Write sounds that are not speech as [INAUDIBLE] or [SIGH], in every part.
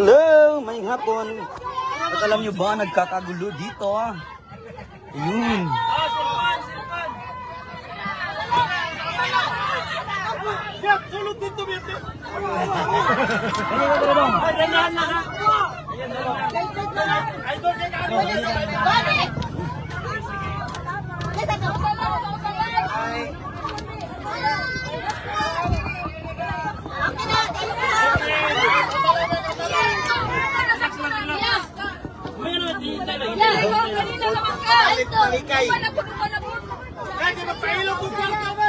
Hello, may hapon. At alam nyo ba, nagkakagulo dito ah. Ayun. Palikay. Kaya magpahilo ko kwarto ba?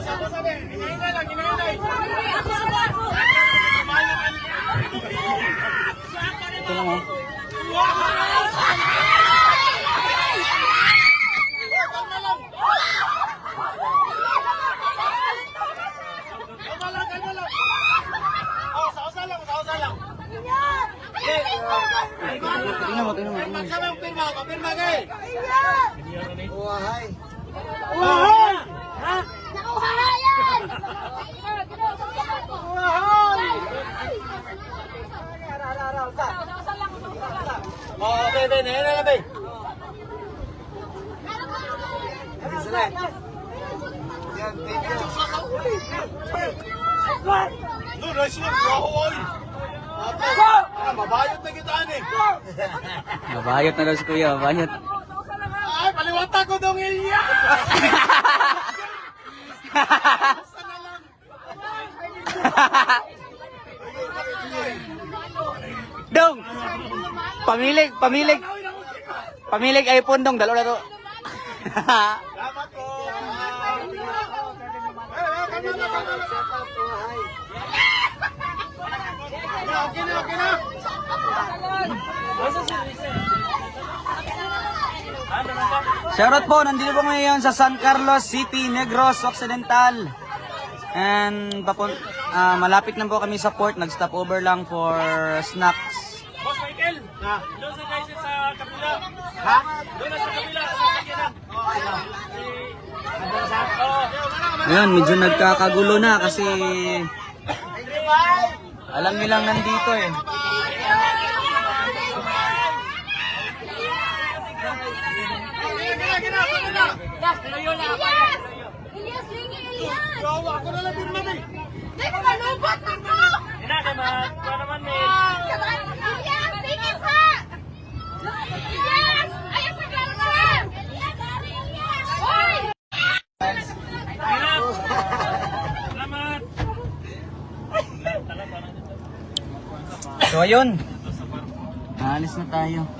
Sabi, sabi, hinahinay lang, hinahinay. Ito Tingnan mo, tingnan mo. Kami pirma ko, pirma kay. Uwahay. Uwahay! Ha? Nauhahayan! Uwahay! Oh, okay, Ben. Ayan na, Ben. Ayan na. Yan, thank you. Lord, I swear, Lord, I swear. Ah, mabayot na kita eh. [LAUGHS] Mabayot na daw si Kuya, mabayot. Ay, paliwata ko dong Ilya. [LAUGHS] Dong! Pamilig, pamilig. Pamilig iPhone dong, dalawa na to. Salamat po. Okay na, okay na. Shoutout po, nandito po ngayon sa San Carlos City, Negros Occidental. And papun ah, malapit lang po kami sa port, nag-stop over lang for snacks. Boss Michael, doon sa guys sa kapila. Ha? Doon sa kapila, sa sakyanan. Oh, Ngayon, medyo nagkakagulo na kasi alam nilang nandito eh. Gawa ko na lang din man eh. Ina, kay mag, kuha naman eh. Salamat. So ayun. Alis na tayo.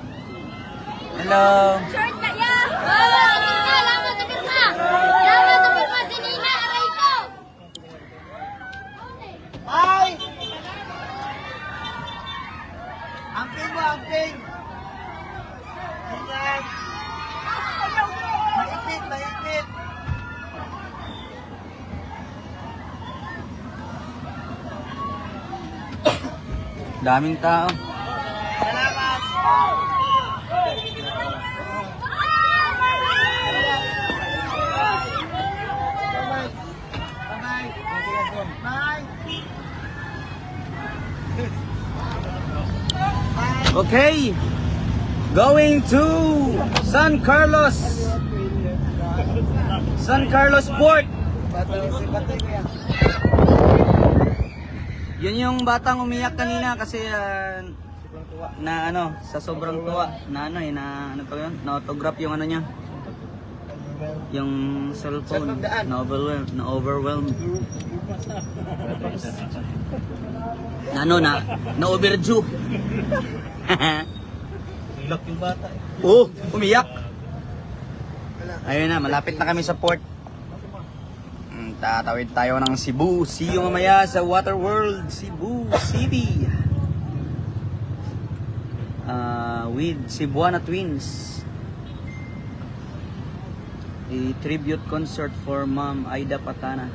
Hello. Short na yan! Laman sa pirma! Laman sa pirma! Si Nina, aray ko! Ay! Amping mo, amping! Ingat! Maipit, maipit! Daming tao. Salamat! Bye! Okay. Going to San Carlos. San Carlos Port. Yun yung batang umiyak kanina kasi ah, na ano, sa sobrang tuwa na ano eh, na ano to yun, na autograph yung ano niya. Yung cellphone, na overwhelmed, na overwhelmed. Na [LAUGHS] ano na, na overdue. Ilok yung bata. Oh, umiyak. Ayun na, malapit na kami sa port. Mm, Tatawid tayo ng Cebu. See you mamaya sa Water World, Cebu City. Uh, with Cebuana Twins the tribute concert for Ma'am Aida Patana.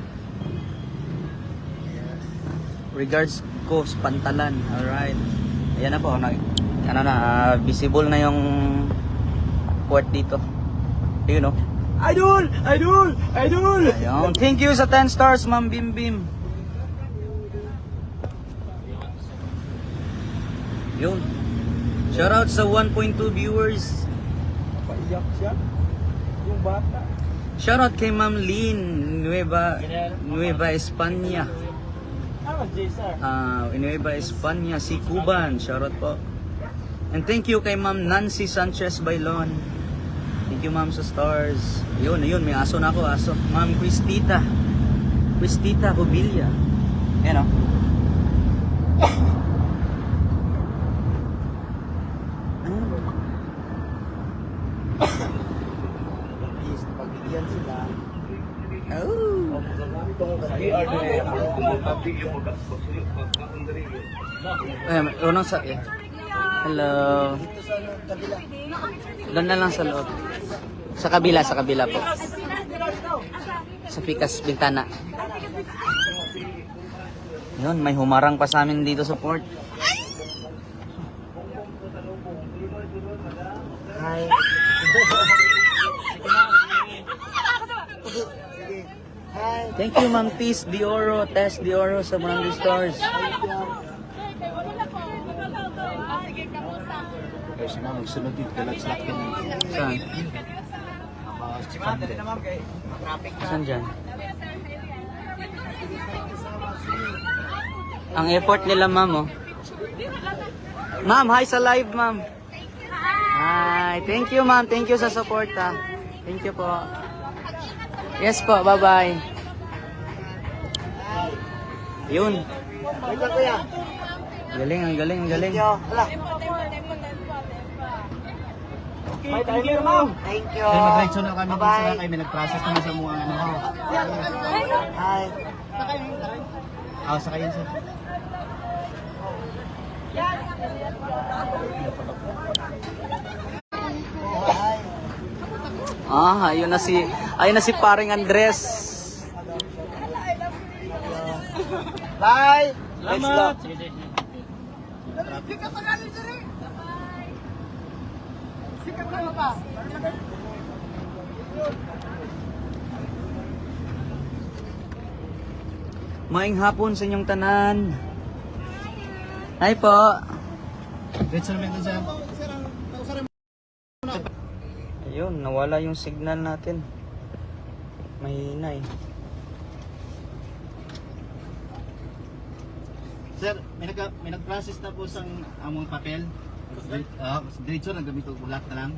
Regards Coast Pantalan. Alright. Ayan na po. Nag, ano na, uh, visible na yung port dito. You know. Idol! Idol! Idol! Ayun. Thank you sa 10 stars, Ma'am Bim Bim. Yun. Shoutout sa 1.2 viewers. Paiyak siya. Yung bata. Shoutout kay Ma'am Lynn Nueva Nueva España. Ah. Ah, Nueva España, si Cuban. Shoutout po. And thank you kay Ma'am Nancy Sanchez Bailon. Thank you Ma'am sa stars. Ayun, ayun, may aso na ako, aso. Ma'am Cristita. Cristita Hubilla. Yan o. Please, Eh, unang sa... eh. Hello. Doon na lang sa loob. Sa kabila, sa kabila po. Sa Pikas Bintana. Yun, may humarang pa sa amin dito sa port. Hi. Thank you, Ma'am Tis Dioro, Tess Dioro sa Barangay Stars. Kaya si ma'am, magsunod dito. Dalag sa akin. Saan? Saan dyan? Ang effort nila, ma'am, oh. Ma'am, hi sa live, ma'am. Hi. Thank you, ma'am. Thank you sa support, ha. Thank you po. Yes po, bye-bye. Yun. Wait lang kuya. Galing, ang galing, ang galing. Yo, hala. Okay, thank you, ma'am. Thank you. Kaya mag-lecture na kami Bye-bye. kayo may nag-process naman sa mga ano. Hi. Ah, sa kayo sir. Hi. Ah, ayun na si, ayun na si paring Andres. Bye. Let's go. Maing hapon sa inyong tanan. Hi po. Dun sir. Ayun, nawala yung signal natin. Mahina eh. Sir, may nag may nag-process na po sang among papel. Ah, diretso na gamit og bulak na lang.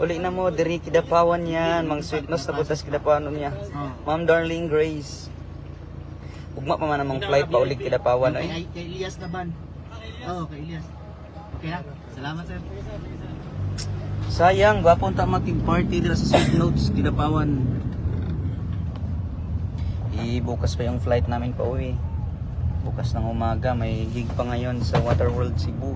Uli na mo, diri kidapawan yan. Mang sweetness na butas kidapawan niya. Oh. Ma'am Darling Grace. Ugma pa man namang flight pa ulit kidapawan ay. Kay, kay Elias naman. Oo, kay Elias. Okay na. Salamat sir. Sayang, gwapo ta matig party dira sa Sweet Notes kidapawan. Ibukas pa yung flight namin pa uwi. Bukas ng umaga, may gig pa ngayon sa Waterworld Cebu.